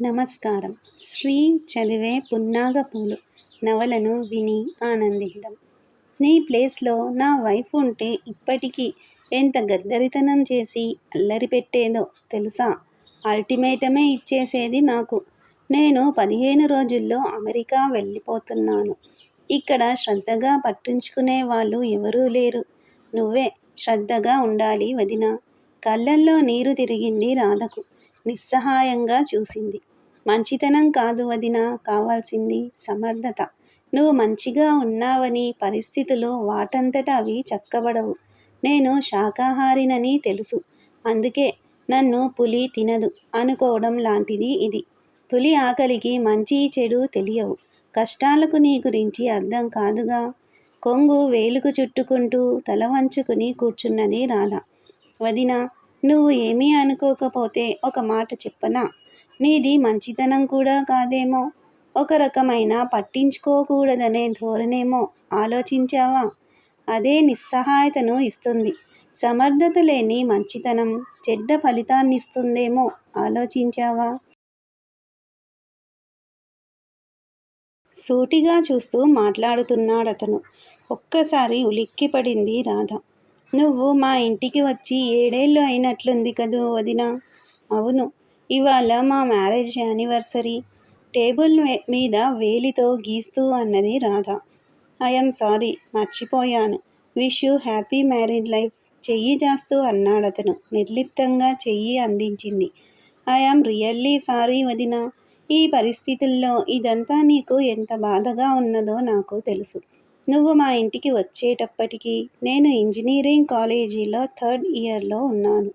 నమస్కారం. శ్రీ చదివే పున్నాగ పూలు నవలను విని ఆనందిద్దాం. నీ ప్లేస్లో నా వైఫ్ ఉంటే ఇప్పటికీ ఎంత గద్దరితనం చేసి అల్లరి పెట్టేదో తెలుసా? అల్టిమేటమే ఇచ్చేసేది నాకు. నేను పదిహేను రోజుల్లో అమెరికా వెళ్ళిపోతున్నాను. ఇక్కడ శ్రద్ధగా పట్టించుకునే వాళ్ళు ఎవరూ లేరు. నువ్వే శ్రద్ధగా ఉండాలి వదిన. కళ్ళల్లో నీరు తిరిగింది రాధకు. నిస్సహాయంగా చూసింది. మంచితనం కాదు వదిన కావాల్సింది సమర్థత. నువ్వు మంచిగా ఉన్నావని పరిస్థితులు వాటంతట అవి చక్కబడవు. నేను శాకాహారినని తెలుసు. అందుకే నన్ను పులి తినదు అనుకోవడం లాంటిది ఇది. పులి ఆకలికి మంచి చెడు తెలియవు. కష్టాలకు నీ గురించి అర్థం కాదుగా. కొంగు వేలుకు చుట్టుకుంటూ తల వంచుకుని కూర్చున్నది రాలా వదిన నువ్వు ఏమీ అనుకోకపోతే ఒక మాట చెప్పనా? నీది మంచితనం కూడా కాదేమో? ఒక రకమైన పట్టించుకోకూడదనే ధోరణేమో ఆలోచించావా? అదే నిస్సహాయతను ఇస్తుంది. సమర్థత లేని మంచితనం చెడ్డ ఫలితాన్ని ఇస్తుందేమో ఆలోచించావా? సూటిగా చూస్తూ మాట్లాడుతున్నాడతను. ఒక్కసారి ఉలిక్కిపడింది రాధ. నువ్వు మా ఇంటికి వచ్చి ఏడేళ్ళు అయినట్లుంది కదూ వదిన. అవును ఇవాళ మా మ్యారేజ్ యానివర్సరీ. టేబుల్ మీద వేలితో గీస్తూ అన్నది రాధ. ఐఎమ్ సారీ మర్చిపోయాను. Wish you happy married life. చెయ్యి చేస్తూ అన్నాడతను. నిర్లిప్తంగా చెయ్యి అందించింది. ఐఆమ్ రియల్లీ సారీ వదిన. ఈ పరిస్థితుల్లో ఇదంతా నీకు ఎంత బాధగా ఉన్నదో నాకు తెలుసు. నువ్వు మా ఇంటికి వచ్చేటప్పటికి నేను ఇంజనీరింగ్ కాలేజీలో థర్డ్ ఇయర్లో ఉన్నాను.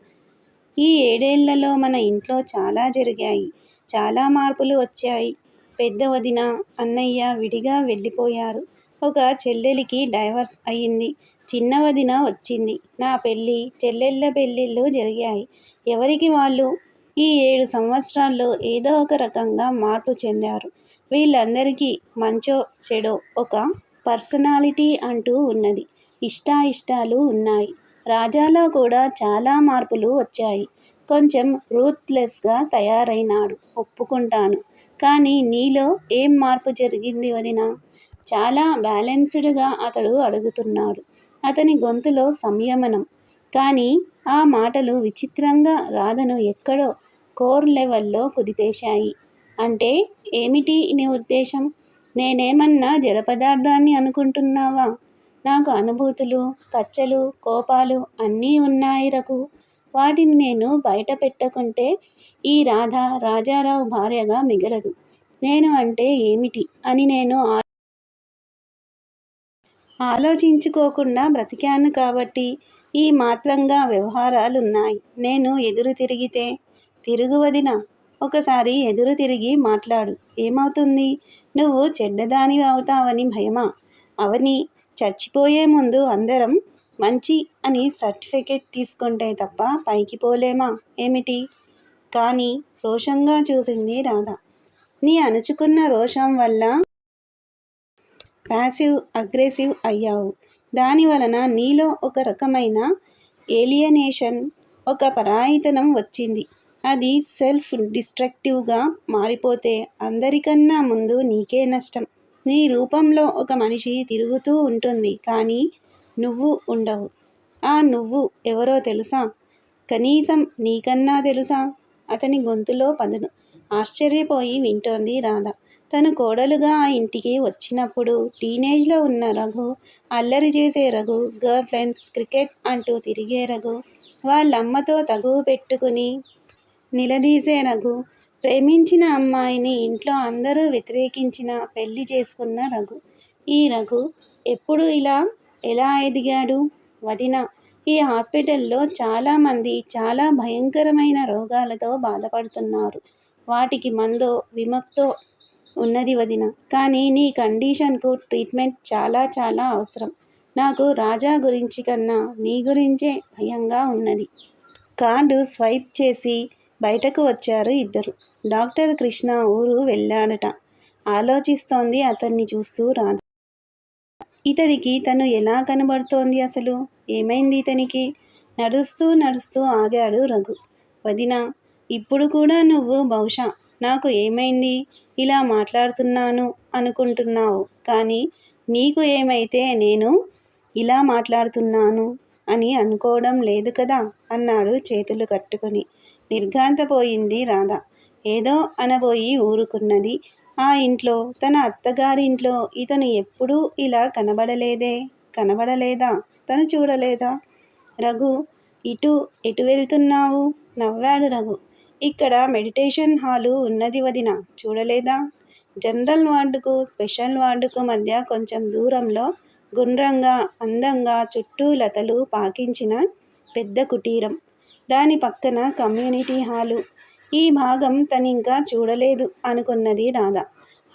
ఈ ఏడేళ్ళలో మన ఇంట్లో చాలా జరిగాయి. చాలా మార్పులు వచ్చాయి. పెద్ద వదిన అన్నయ్య విడిగా వెళ్ళిపోయారు. ఒక చెల్లెలికి డైవర్స్ అయ్యింది చిన్న వదిన వచ్చింది. నా పెళ్ళి చెల్లెళ్ళ పెళ్ళిళ్ళు జరిగాయి. ఎవరికి వాళ్ళు? ఈ ఏడు సంవత్సరాల్లో ఏదో ఒక రకంగా మార్పు చెందారు. వీళ్ళందరికీ మంచో చెడో ఒక పర్సనాలిటీ అంటూ ఉన్నది. ఇష్టాయిష్టాలు ఉన్నాయి. రాజాలో కూడా చాలా మార్పులు వచ్చాయి. కొంచెం రూత్లెస్గా తయారైనాడు. ఒప్పుకుంటాను. కానీ నీలో ఏం మార్పు జరిగింది వదిన? చాలా బ్యాలెన్స్డ్గా అతడు అడుగుతున్నాడు. అతని గొంతులో సంయమనం. కానీ ఆ మాటలు విచిత్రంగా రాధను ఎక్కడో కోర్ లెవెల్లో కుదిపేశాయి. అంటే ఏమిటి నీ ఉద్దేశం? నేనేమన్నా జడ పదార్థాన్ని అనుకుంటున్నావా? నాకు అనుభూతులు కచ్చలు కోపాలు అన్నీ ఉన్నాయిరకు వాటిని నేను బయట పెట్టకుంటే ఈ రాధ రాజారావు భార్యగా మిగలదు. నేను అంటే ఏమిటి అని నేను ఆలోచించుకోకుండా బ్రతికాను కాబట్టి ఈ మాత్రంగా వ్యవహారాలున్నాయి. నేను ఎదురు తిరిగితే తిరుగు వదిన ఒకసారి ఎదురు తిరిగి మాట్లాడు. ఏమవుతుంది? నువ్వు చెడ్డదాని అవుతావని భయమా? అవని చచ్చిపోయే ముందు అందరం మంచి అని సర్టిఫికెట్ తీసుకుంటే తప్ప పైకి పోలేమా? ఏమిటి? కానీ రోషంగా చూసింది రాధ. నీ అణుచుకున్న రోషం వల్ల ప్యాసివ్ అగ్రెసివ్ అయ్యావు. దాని వలన నీలో ఒక రకమైన ఏలియనేషన్ ఒక పరాయితనం వచ్చింది. అది సెల్ఫ్ డిస్ట్రక్టివ్గా మారిపోతే అందరికన్నా ముందు నీకే నష్టం. నీ రూపంలో ఒక మనిషి తిరుగుతూ ఉంటుంది కానీ నువ్వు ఉండవు. ఆ నువ్వు ఎవరో తెలుసా? కనీసం నీకన్నా తెలుసా? అతని గొంతులో పదను. ఆశ్చర్యపోయి వింటోంది రాధ. తను కోడలుగా ఆ ఇంటికి వచ్చినప్పుడు టీనేజ్లో ఉన్న రఘు అల్లరి చేసే రఘు గర్ల్ ఫ్రెండ్స్ క్రికెట్ అంటూ తిరిగే రఘు వాళ్ళమ్మతో తగువ పెట్టుకుని నిలదీసే రఘు ప్రేమించిన అమ్మాయిని ఇంట్లో అందరూ వ్యతిరేకించిన పెళ్ళి చేసుకున్న రఘు. ఈ రఘు ఎప్పుడు ఇలా ఎలా ఎదిగాడు? వదిన ఈ హాస్పిటల్లో చాలామంది చాలా భయంకరమైన రోగాలతో బాధపడుతున్నారు. వాటికి మందో విముక్తో ఉన్నది వదిన. కానీ నీ కండిషన్కు ట్రీట్మెంట్ చాలా చాలా అవసరం. నాకు రాజా గురించి కన్నా నీ గురించే భయంగా ఉన్నది. కార్డు స్వైప్ చేసి బయటకు వచ్చారు ఇద్దరు. డాక్టర్ కృష్ణ ఊరు వెళ్ళాడట. ఆలోచిస్తోంది అతన్ని చూస్తూ రాధ. ఇతడికి తను ఎలా కనబడుతోంది అసలు? ఏమైంది ఇతనికి? నడుస్తూ నడుస్తూ ఆగాడు రఘు. వదిన ఇప్పుడు కూడా నువ్వు బహుశా నాకు ఏమైంది? ఇలా మాట్లాడుతున్నాను అనుకుంటున్నావు. కానీ నీకు ఏమైతే నేను ఇలా మాట్లాడుతున్నాను? అని అనుకోవడం లేదు కదా? అన్నాడు చేతులు కట్టుకొని. నిర్ఘాంతపోయింది రాధ. ఏదో అనబోయి ఊరుకున్నది. ఆ ఇంట్లో తన అత్తగారింట్లో ఇతను ఎప్పుడూ ఇలా కనబడలేదే? కనబడలేదా? తను చూడలేదా? రఘు ఇటు ఎటు వెళ్తున్నావు? నవ్వాడు రఘు. ఇక్కడ మెడిటేషన్ హాలు ఉన్నది వదిన. చూడలేదా? జనరల్ వార్డుకు స్పెషల్ వార్డుకు మధ్య కొంచెం దూరంలో గుండ్రంగా అందంగా చుట్టూ లతలు పాకించిన పెద్ద కుటీరం. దాని పక్కన కమ్యూనిటీ హాలు. ఈ భాగం తనింకా చూడలేదు అనుకున్నది రాధ.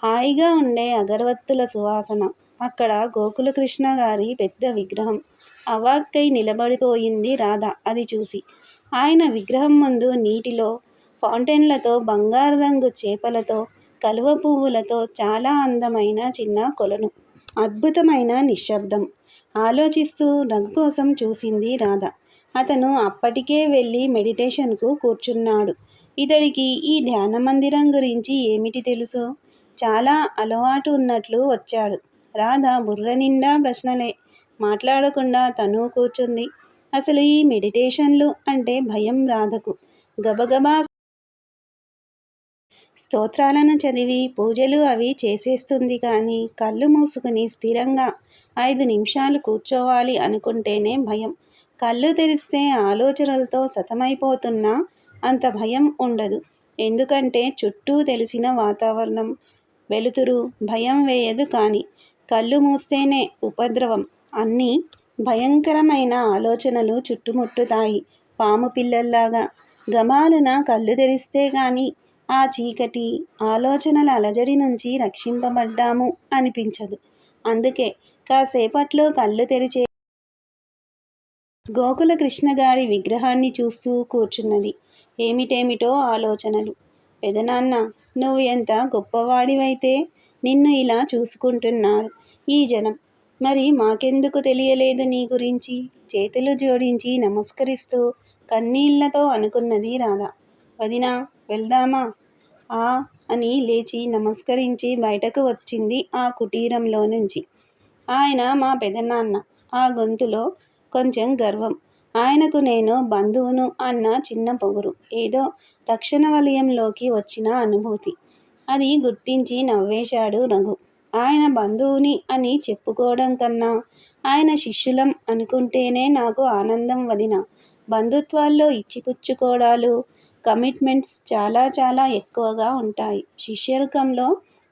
హాయిగా ఉండే అగరవత్తుల సువాసన. అక్కడ గోకులకృష్ణ గారి పెద్ద విగ్రహం. అవాక్కై నిలబడిపోయింది రాధ అది చూసి. ఆయన విగ్రహం ముందు నీటిలో ఫౌంటైన్లతో బంగారు రంగు చేపలతో కలువ పువ్వులతో చాలా అందమైన చిన్న కొలను. అద్భుతమైన నిశ్శబ్దం. ఆలోచిస్తూ రఘు కోసం చూసింది రాధ. అతను అప్పటికే వెళ్ళి మెడిటేషన్కు కూర్చున్నాడు. ఇతడికి ఈ ధ్యాన మందిరం గురించి ఏమిటి తెలుసు? చాలా అలవాటు ఉన్నట్లు వచ్చాడు. రాధ బుర్ర నిండా ప్రశ్నలే. మాట్లాడకుండా తను కూర్చుంది. అసలు ఈ మెడిటేషన్లు అంటే భయం రాధకు. గబగబా స్తోత్రాలను చదివి పూజలు అవి చేసేస్తుంది కానీ కళ్ళు మూసుకుని స్థిరంగా ఐదు నిమిషాలు కూర్చోవాలి అనుకుంటేనే భయం. కళ్ళు తెరిస్తే ఆలోచనలతో సతమైపోతున్నా అంత భయం ఉండదు. ఎందుకంటే చుట్టూ తెలిసిన వాతావరణం వెలుతురు భయం వేయదు కానీ కళ్ళు మూస్తేనే ఉపద్రవం. అన్నీ భయంకరమైన ఆలోచనలు చుట్టుముట్టుతాయి. పాము పిల్లల్లాగా గమాలున కళ్ళు తెరిస్తే కానీ ఆ చీకటి ఆలోచనల అలజడి నుంచి రక్షింపబడ్డాము అనిపించదు. అందుకే కాసేపట్లో కళ్ళు తెరిచే గోకుల కృష్ణ గారి విగ్రహాన్ని చూస్తూ కూర్చున్నది. ఏమిటేమిటో ఆలోచనలు. పెదనాన్న నువ్వు ఎంత గొప్పవాడివైతే నిన్ను ఇలా చూసుకుంటున్నారు ఈ జనం. మరి మాకెందుకు తెలియలేదు నీ గురించి? చేతులు జోడించి నమస్కరిస్తూ కన్నీళ్ళతో అనుకున్నది రాధ. వదినా వెళ్దామా? ఆ అని లేచి నమస్కరించి బయటకు వచ్చింది ఆ కుటీరంలో నుంచి. ఆయన మా పెదనాన్న ఆ గొంతులో కొంచెం గర్వం. ఆయనకు నేను బంధువును అన్న చిన్న పొగురు ఏదో రక్షణ వలయంలోకి వచ్చిన అనుభూతి. అది గుర్తించి నవ్వేశాడు రఘు. ఆయన బంధువుని అని చెప్పుకోవడం కన్నా ఆయన శిష్యులం అనుకుంటేనే నాకు ఆనందం వదిన. బంధుత్వాల్లో ఇచ్చిపుచ్చుకోవడాలు కమిట్మెంట్స్ చాలా చాలా ఎక్కువగా ఉంటాయి. శిష్యరుకంలో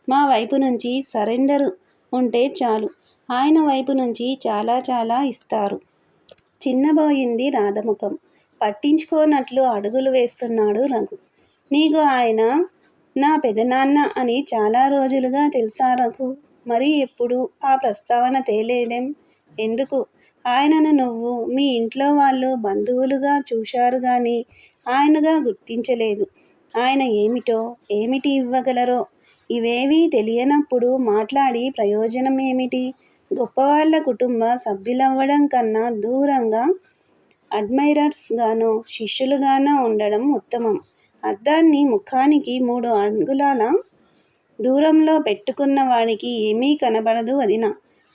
మా వైపు నుంచి సరెండర్ ఉంటే చాలు. ఆయన వైపు నుంచి చాలా చాలా ఇస్తారు. చిన్నబోయింది రాధముఖం. పట్టించుకోనట్లు అడుగులు వేస్తున్నాడు రఘు. నీకు ఆయన నా పెదనాన్న అని చాలా రోజులుగా తెలుసా రఘు? మరి ఎప్పుడు? ఆ ప్రస్తావన తేలేదేం? ఎందుకు? ఆయనను నువ్వు మీ ఇంట్లో వాళ్ళు బంధువులుగా చూశారు కానీ ఆయనగా గుర్తించలేదు. ఆయన ఏమిటో ఏమిటి ఇవ్వగలరో ఇవేవీ తెలియనప్పుడు మాట్లాడి ప్రయోజనం ఏమిటి గొప్పవాళ్ళ కుటుంబ సభ్యులవ్వడం కన్నా దూరంగా అడ్మైరర్స్గానో శిష్యులుగానో ఉండడం ఉత్తమం. అద్దాన్ని ముఖానికి మూడు అంగుళాల దూరంలో పెట్టుకున్న వాడికి ఏమీ కనబడదు వదిన.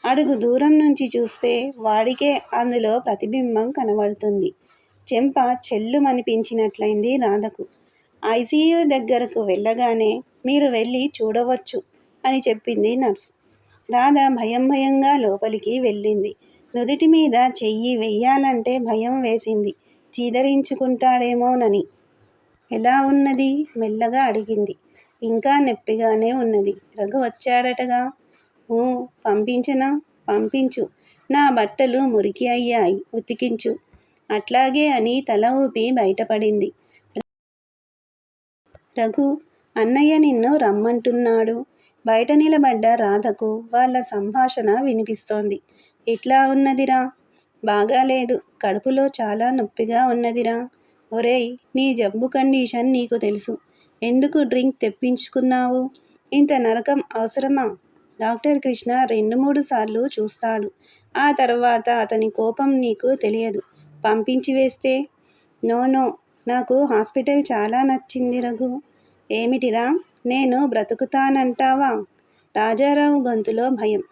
అడుగు దూరం నుంచి చూస్తే వాడికే అందులో ప్రతిబింబం కనబడుతుంది. చెంప చెల్లుమనిపించినట్లయింది రాధకు. ఐసీయూ దగ్గరకు వెళ్ళగానే మీరు వెళ్ళి చూడవచ్చు అని చెప్పింది నర్స్. రాధ భయం భయంగా లోపలికి వెళ్ళింది. నుదుటి మీద చెయ్యి వెయ్యాలంటే భయం వేసింది. చీదరించుకుంటాడేమోనని. ఎలా ఉన్నది? మెల్లగా అడిగింది. ఇంకా నొప్పిగానే ఉన్నది. రఘు వచ్చాడటగా? ఊ పంపించనా? పంపించు. నా బట్టలు మురికి అయ్యాయి ఉతికించు. అట్లాగే అని తల ఊపి బయటపడింది. రఘు అన్నయ్య నిన్ను రమ్మంటున్నాడు. బయట నిలబడ్డ రాధకు వాళ్ళ సంభాషణ వినిపిస్తోంది. ఎట్లా ఉన్నదిరా? బాగాలేదు. కడుపులో చాలా నొప్పిగా ఉన్నదిరా. ఒరేయ్ నీ జబ్బు కండిషన్ నీకు తెలుసు. ఎందుకు డ్రింక్ తెప్పించుకున్నావు? ఇంత నరకం అవసరమా? డాక్టర్ కృష్ణ రెండు మూడు సార్లు చూస్తాడు. ఆ తర్వాత అతని కోపం నీకు తెలియదు. పంపించి వేస్తే? No no. నాకు హాస్పిటల్ చాలా నచ్చింది రఘు. ఏమిటిరా? నేను బ్రతుకుతానంటావా? రాజారావు గొంతులో భయం.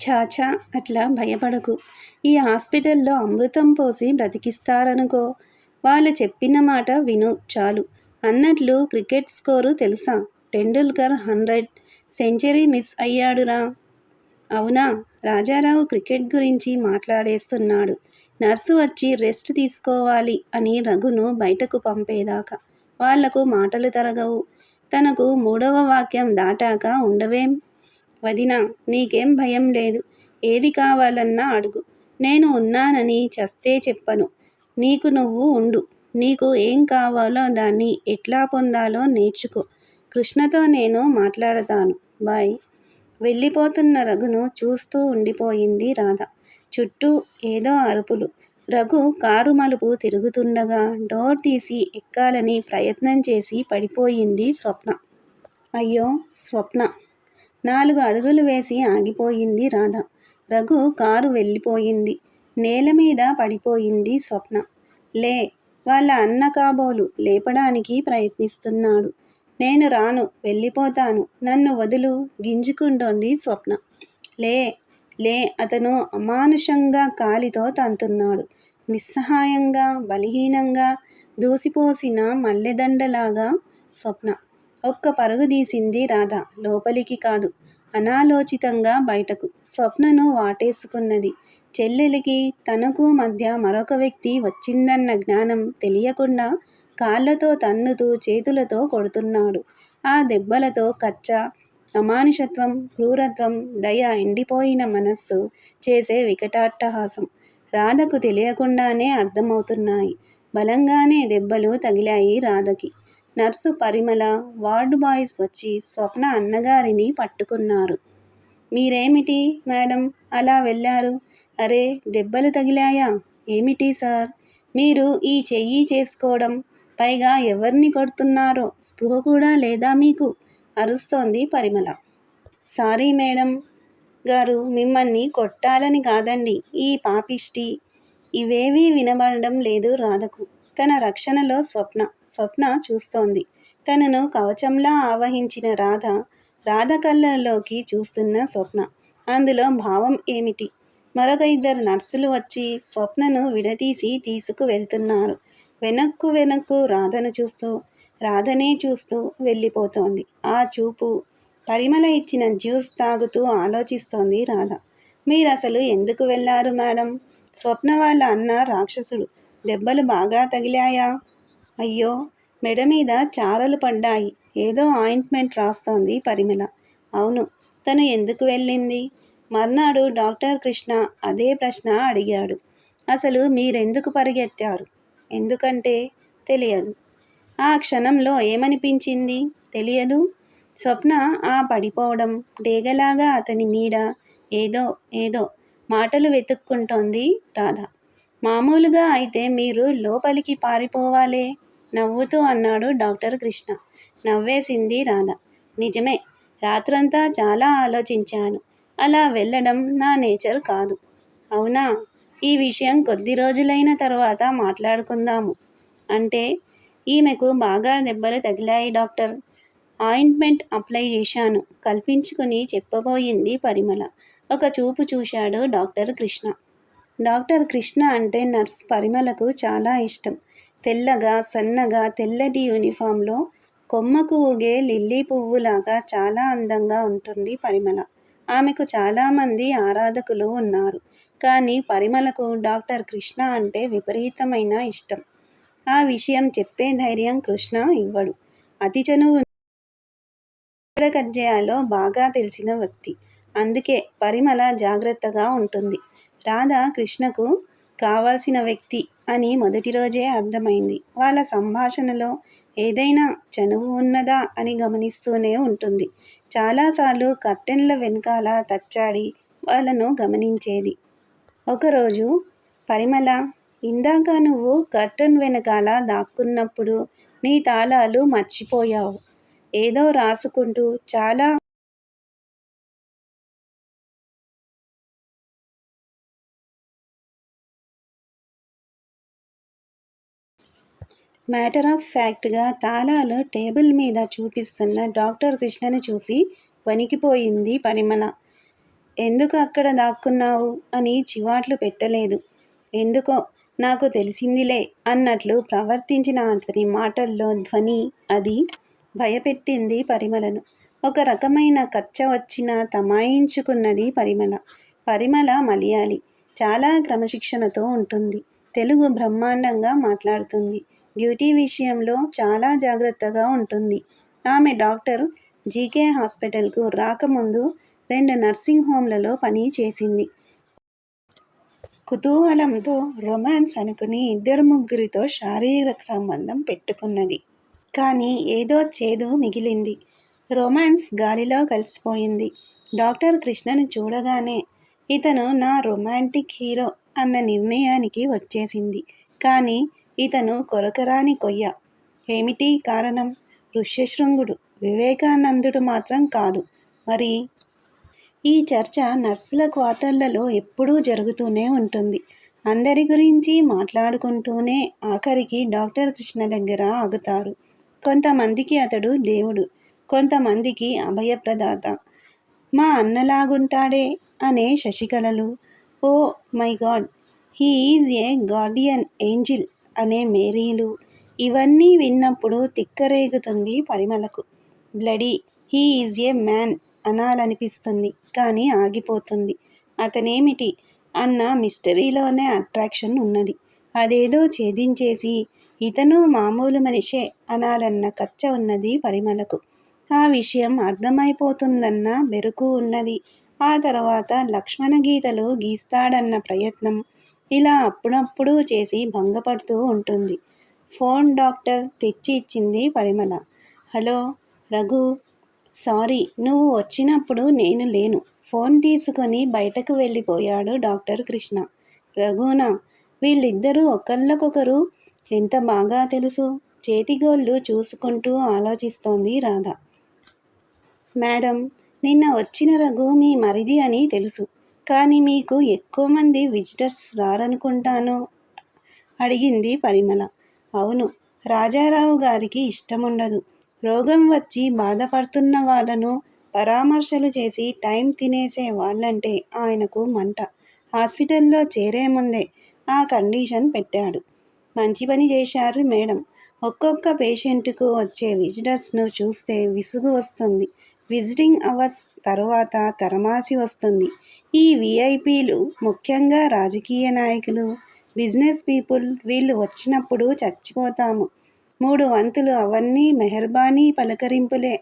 చాచా అట్లా భయపడకు. ఈ హాస్పిటల్లో అమృతం పోసి బ్రతికిస్తారనుకో. వాళ్ళు చెప్పిన మాట విను చాలు. అన్నట్లు క్రికెట్ స్కోరు తెలుసా? టెండూల్కర్ హండ్రెడ్ సెంచరీ మిస్ అయ్యాడురా. అవునా? రాజారావు క్రికెట్ గురించి మాట్లాడేస్తున్నాడు. నర్సు వచ్చి రెస్ట్ తీసుకోవాలి అని రఘును బయటకు పంపేదాకా. వాళ్ళకు మాటలు తరగవు. తనకు మూడవ వాక్యం దాటాక ఉండవేం? వదిన నీకేం భయం లేదు. ఏది కావాలన్నా అడుగు. నేను ఉన్నానని చస్తే చెప్పను. నీకు నువ్వు ఉండు. నీకు ఏం కావాలో దాన్ని ఎట్లా పొందాలో నేర్చుకో. కృష్ణతో నేను మాట్లాడతాను. బాయ్. వెళ్ళిపోతున్న రఘును చూస్తూ ఉండిపోయింది రాధ. చుట్టూ ఏదో అరుపులు. రఘు కారు మలుపు తిరుగుతుండగా డోర్ తీసి ఎక్కాలని ప్రయత్నం చేసి పడిపోయింది స్వప్న. అయ్యో స్వప్న. నాలుగు అడుగులు వేసి ఆగిపోయింది రాధ. రఘు కారు వెళ్ళిపోయింది. నేల మీద పడిపోయింది స్వప్న. లే వాళ్ళ అన్న కాబోలు లేపడానికి ప్రయత్నిస్తున్నాడు. నేను రాను వెళ్ళిపోతాను. నన్ను వదులు గింజుకుంటోంది స్వప్న. లే లే అతను అమానుషంగా కాలితో తంతున్నాడు. నిస్సహాయంగా బలహీనంగా దూసిపోసిన మల్లెదండలాగా స్వప్న. ఒక్క పరుగు తీసింది రాధ. లోపలికి కాదు అనాలోచితంగా బయటకు. స్వప్నను వాటేసుకున్నది. చెల్లెలికి తనకు మధ్య మరొక వ్యక్తి వచ్చిందన్న జ్ఞానం తెలియకుండా కాళ్ళతో తన్నుతూ చేతులతో కొడుతున్నాడు. ఆ దెబ్బలతో కచ్చ అమానుషత్వం క్రూరత్వం దయ ఎండిపోయిన మనస్సు చేసే వికటాట్టహాసం రాధకు తెలియకుండానే అర్థమవుతున్నాయి. బలంగానే దెబ్బలు తగిలాయి రాధకి. నర్సు పరిమళ వార్డు బాయ్స్ వచ్చి స్వప్న అన్నగారిని పట్టుకున్నారు. మీరేమిటి మేడం అలా వెళ్ళారు? అరే దెబ్బలు తగిలాయా? ఏమిటి సార్? మీరు ఈ చెయ్యి చేసుకోవడం పైగా ఎవరిని కొడుతున్నారో స్పృహ కూడా లేదా మీకు? అరుస్తోంది పరిమళ. సారీ మేడం గారు మిమ్మల్ని కొట్టాలని కాదండి. ఈ పాపిష్టి ఇవేవీ వినబడడం లేదు రాధకు. తన రక్షణలో స్వప్న స్వప్న చూస్తోంది. తనను కవచంలా ఆవహించిన రాధ రాధ కళ్ళల్లోకి చూస్తున్న స్వప్న. అందులో భావం ఏమిటి? మరొక ఇద్దరు నర్సులు వచ్చి స్వప్నను విడదీసి తీసుకు వెళ్తున్నారు. వెనక్కు వెనక్కు రాధను చూస్తూ రాధనే చూస్తూ వెళ్ళిపోతోంది. ఆ చూపు పరిమళ ఇచ్చిన జ్యూస్ తాగుతూ ఆలోచిస్తోంది రాధ. మీరు అసలు ఎందుకు వెళ్ళారు మేడం? స్వప్న వాళ్ళ అన్న రాక్షసుడు. దెబ్బలు బాగా తగిలాయా? అయ్యో మెడ మీద చారలు పడ్డాయి. ఏదో ఆయింట్మెంట్ రాస్తోంది పరిమళ. అవును తను ఎందుకు వెళ్ళింది? మర్నాడు డాక్టర్ కృష్ణ అదే ప్రశ్న అడిగాడు. అసలు మీరెందుకు పరిగెత్తారు? ఎందుకంటే తెలియదు. ఆ క్షణంలో ఏమనిపించింది? తెలియదు. స్వప్న ఆ పడిపోవడం డేగలాగా అతని నీడ ఏదో ఏదో మాటలు వెతుక్కుంటోంది రాధ. మామూలుగా అయితే మీరు లోపలికి పారిపోవాలే నవ్వుతూ అన్నాడు డాక్టర్ కృష్ణ. నవ్వేసింది రాధ. నిజమే రాత్రంతా చాలా ఆలోచించాను. అలా వెళ్ళడం నా నేచర్ కాదు. అవునా? ఈ విషయం కొద్ది రోజులైన తర్వాత మాట్లాడుకుందాము. అంటే ఈమెకు బాగా దెబ్బలు తగిలాయి డాక్టర్. ఆయింట్మెంట్ అప్లై చేశాను. కల్పించుకుని చెప్పబోయింది పరిమళ. ఒక చూపు చూశాడు డాక్టర్ కృష్ణ. డాక్టర్ కృష్ణ అంటే నర్స్ పరిమళకు చాలా ఇష్టం. తెల్లగా సన్నగా తెల్లటి యూనిఫామ్లో కొమ్మకు ఊగే లిల్లీ పువ్వులాగా చాలా అందంగా ఉంటుంది పరిమళ. ఆమెకు చాలామంది ఆరాధకులు ఉన్నారు. కానీ పరిమళకు డాక్టర్ కృష్ణ అంటే విపరీతమైన ఇష్టం. ఆ విషయం చెప్పే ధైర్యం కృష్ణ ఇవ్వడు. అతి చనువు కట్ చేయాలో బాగా తెలిసిన వ్యక్తి. అందుకే పరిమళ జాగ్రత్తగా ఉంటుంది. రాధ కృష్ణకు కావాల్సిన వ్యక్తి అని మొదటి రోజే అర్థమైంది. వాళ్ళ సంభాషణలో ఏదైనా చనువు ఉన్నదా అని గమనిస్తూనే ఉంటుంది. చాలాసార్లు కర్టెన్ల వెనకాల తచ్చాడి వాళ్ళను గమనించేది. ఒకరోజు పరిమళ ఇందాక నువ్వు కర్టన్ వెనకాల దాక్కున్నప్పుడు నీ తాళాలు మర్చిపోయావు. ఏదో రాసుకుంటూ చాలా మ్యాటర్ ఆఫ్ ఫ్యాక్ట్గా తాళాలు టేబుల్ మీద చూపిస్తున్న డాక్టర్ కృష్ణని చూసి వణికిపోయింది పరిమళ. ఎందుకు అక్కడ దాక్కున్నావు అని చివాట్లు పెట్టలేదు. ఎందుకో నాకు తెలిసిందిలే అన్నట్లు ప్రవర్తించిన అతని మాటల్లో ధ్వని అది భయపెట్టింది పరిమళను. ఒక రకమైన కచ్చ వచ్చిన తమాయించుకున్నది పరిమళ. పరిమళ మలయాళి. చాలా క్రమశిక్షణతో ఉంటుంది. తెలుగు బ్రహ్మాండంగా మాట్లాడుతుంది. డ్యూటీ విషయంలో చాలా జాగ్రత్తగా ఉంటుంది. ఆమె డాక్టర్ జీకే హాస్పిటల్కు రాకముందు రెండు నర్సింగ్ హోమ్లలో పని చేసింది. కుతూహలంతో రొమాన్స్ అనుకుని ఇద్దరు ముగ్గురితో శారీరక సంబంధం పెట్టుకున్నది. కానీ ఏదో చేదు మిగిలింది. రొమాన్స్ గాలిలో కలిసిపోయింది. డాక్టర్ కృష్ణను చూడగానే ఇతను నా రొమాంటిక్ హీరో అన్న నిర్ణయానికి వచ్చేసింది. కానీ ఇతను కొరకరాని కొయ్య. ఏమిటి కారణం? ఋష్యశృంగుడు వివేకానందుడు మాత్రం కాదు. మరి ఈ చర్చ నర్సుల క్వార్టర్లలో ఎప్పుడూ జరుగుతూనే ఉంటుంది. అందరి గురించి మాట్లాడుకుంటూనే ఆఖరికి డాక్టర్ కృష్ణ దగ్గర ఆగుతారు. కొంతమందికి అతడు దేవుడు కొంతమందికి అభయప్రదాత. మా అన్నలాగుంటాడే అనే శశికళలు ఓ my god he is a guardian angel అనే మేరీలు. ఇవన్నీ విన్నప్పుడు తిక్కరేగుతుంది పరిమళకు. Bloody he is a man అనాలనిపిస్తుంది. కానీ ఆగిపోతుంది. అతనేమిటి? అన్న మిస్టరీలోనే అట్రాక్షన్ ఉన్నది. అదేదో ఛేదించేసి ఇతను మామూలు మనిషే అనాలన్న కచ్చ ఉన్నది పరిమళకు. ఆ విషయం అర్థమైపోతుందన్న బెరుకు ఉన్నది. ఆ తర్వాత లక్ష్మణ గీతలు గీస్తాడన్న ప్రయత్నం ఇలా అప్పుడప్పుడు చేసి భంగపడుతూ ఉంటుంది. ఫోన్ డాక్టర్ తెచ్చి ఇచ్చింది పరిమళ. హలో రఘు సారీ నువ్వు వచ్చినప్పుడు నేను లేను. ఫోన్ తీసుకొని బయటకు వెళ్ళిపోయాడు డాక్టర్ కృష్ణ. రఘునా వీళ్ళిద్దరూ ఒకళ్ళకొకరు ఎంత బాగా తెలుసు? చేతిగోళ్ళు చూసుకుంటూ ఆలోచిస్తోంది రాధ. మేడం నిన్న వచ్చిన రఘు మీ మరిది అని తెలుసు. కానీ మీకు ఎక్కువ మంది విజిటర్స్ రారనుకుంటాను అడిగింది పరిమళ. అవును రాజారావు గారికి ఇష్టముండదు. రోగం వచ్చి బాధపడుతున్న వాళ్ళను పరామర్శలు చేసి టైం తినేసే వాళ్ళంటే ఆయనకు మంట. హాస్పిటల్లో చేరే ముందే ఆ కండిషన్ పెట్టాడు. మంచి పని చేశారు మేడం. ఒక్కొక్క పేషెంట్కు వచ్చే విజిటర్స్ను చూస్తే విసుగు వస్తుంది. విజిటింగ్ అవర్స్ తర్వాత తరమాసి వస్తుంది. ఈ విఐపీలు ముఖ్యంగా రాజకీయ నాయకులు బిజినెస్ పీపుల్ వీళ్ళు వచ్చినప్పుడు చచ్చిపోతాము. మూడు వంతులు అవన్నీ మెహర్బానీ పలకరింపులే.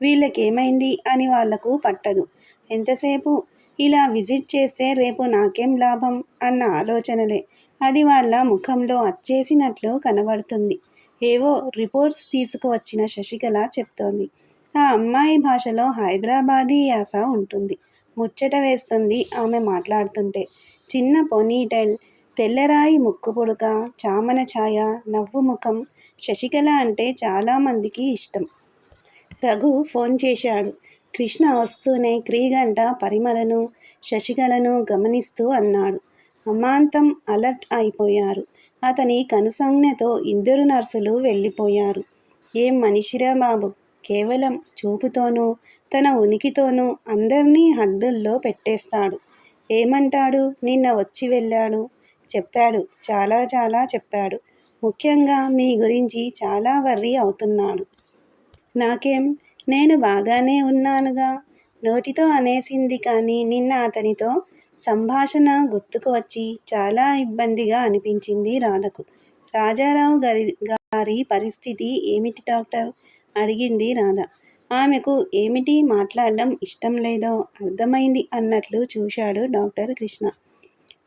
వీళ్ళకేమైంది? అని వాళ్ళకు పట్టదు. ఎంతసేపు? ఇలా విజిట్ చేస్తే రేపు నాకేం లాభం? అన్న ఆలోచనలే. అది వాళ్ళ ముఖంలో అచ్చేసినట్లు కనబడుతుంది. ఏవో రిపోర్ట్స్ తీసుకువచ్చిన శశికళ చెప్తోంది. ఆ అమ్మాయి భాషలో హైదరాబాదీ యాస ఉంటుంది. ముచ్చట వేస్తుంది ఆమె మాట్లాడుతుంటే. చిన్న పొనీటైల్ తెల్లరాయి ముక్కు పుడక చామన ఛాయ నవ్వు ముఖం శశికళ అంటే చాలామందికి ఇష్టం. రఘు ఫోన్ చేశాడు. కృష్ణ వస్తూనే క్రీగంట పరిమళను శశికళను గమనిస్తూ అన్నాడు. అమాంతం అలర్ట్ అయిపోయారు. అతని కనుసంజ్ఞతో ఇద్దరు నర్సులు వెళ్ళిపోయారు. ఏం మనిషిరా బాబు? కేవలం చూపుతోనూ తన ఉనికితోనూ అందరినీ హద్దుల్లో పెట్టేస్తాడు. ఏమంటాడు? నిన్న వచ్చి వెళ్ళాడు. చెప్పాడు. చాలా చాలా చెప్పాడు. ముఖ్యంగా మీ గురించి చాలా వర్రీ అవుతున్నాడు. నాకేం? నేను బాగానే ఉన్నానుగా? నోటితో అనేసింది కానీ నిన్న అతనితో సంభాషణ గుర్తుకు వచ్చి చాలా ఇబ్బందిగా అనిపించింది రాధకు. రాజారావు గారి గారి పరిస్థితి ఏమిటి డాక్టర్? అడిగింది రాధ. ఆమెకు ఏమిటి మాట్లాడడం ఇష్టం లేదో అర్థమైంది అన్నట్లు చూశాడు డాక్టర్ కృష్ణ.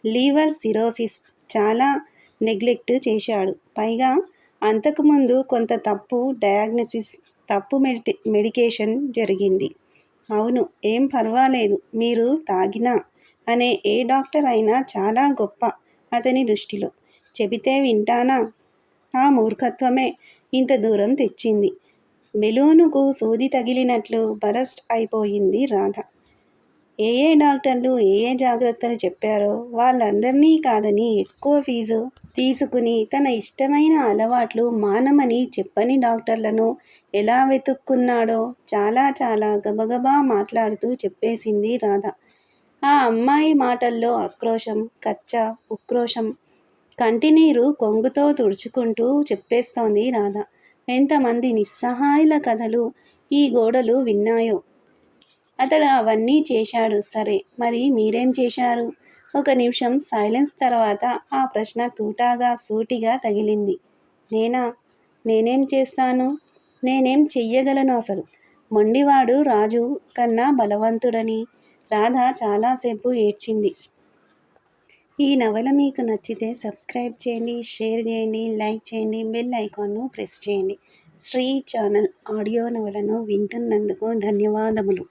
లీవర్ సిరోసిస్ చాలా నెగ్లెక్ట్ చేశాడు. పైగా అంతకుముందు కొంత తప్పు డయాగ్నసిస్ తప్పు మెడి మెడికేషన్ జరిగింది. అవును ఏం పర్వాలేదు మీరు తాగినా అనే ఏ డాక్టర్ అయినా చాలా గొప్ప అతని దృష్టిలో. చెబితే వింటానా? ఆ మూర్ఖత్వమే ఇంత దూరం తెచ్చింది. బెలూనుకు సూది తగిలినట్లు బరస్ట్ అయిపోయింది రాధ. ఏ ఏ డాక్టర్లు ఏ ఏ జాగ్రత్తలు చెప్పారో వాళ్ళందరినీ కాదని ఎక్కువ ఫీజు తీసుకుని తన ఇష్టమైన అలవాట్లు మానమని చెప్పని డాక్టర్లను ఎలా వెతుక్కున్నాడో చాలా చాలా గబగబా మాట్లాడుతూ చెప్పేసింది రాధ. ఆ అమ్మాయి మాటల్లో ఆక్రోశం కచ్చ ఉక్రోషం కంటినీరు కొంగుతో తుడుచుకుంటూ చెప్పేస్తోంది రాధ. ఎంతమంది నిస్సహాయుల కథలు ఈ గోడలు విన్నాయో అతడు అవన్నీ చేశాడు. సరే మరి మీరేం చేశారు? ఒక నిమిషం సైలెన్స్ తర్వాత ఆ ప్రశ్న తూటాగా సూటిగా తగిలింది. నేనా? నేనేం చేస్తాను? నేనేం చెయ్యగలను అసలు? మొండివాడు రాజు కన్నా బలవంతుడని రాధ చాలాసేపు ఏడ్చింది. ఈ నవల మీకు నచ్చితే సబ్స్క్రైబ్ చేయండి షేర్ చేయండి లైక్ చేయండి బెల్ ఐకాన్ను ప్రెస్ చేయండి. శ్రీ ఛానల్ ఆడియో నవలను వింటున్నందుకు ధన్యవాదములు.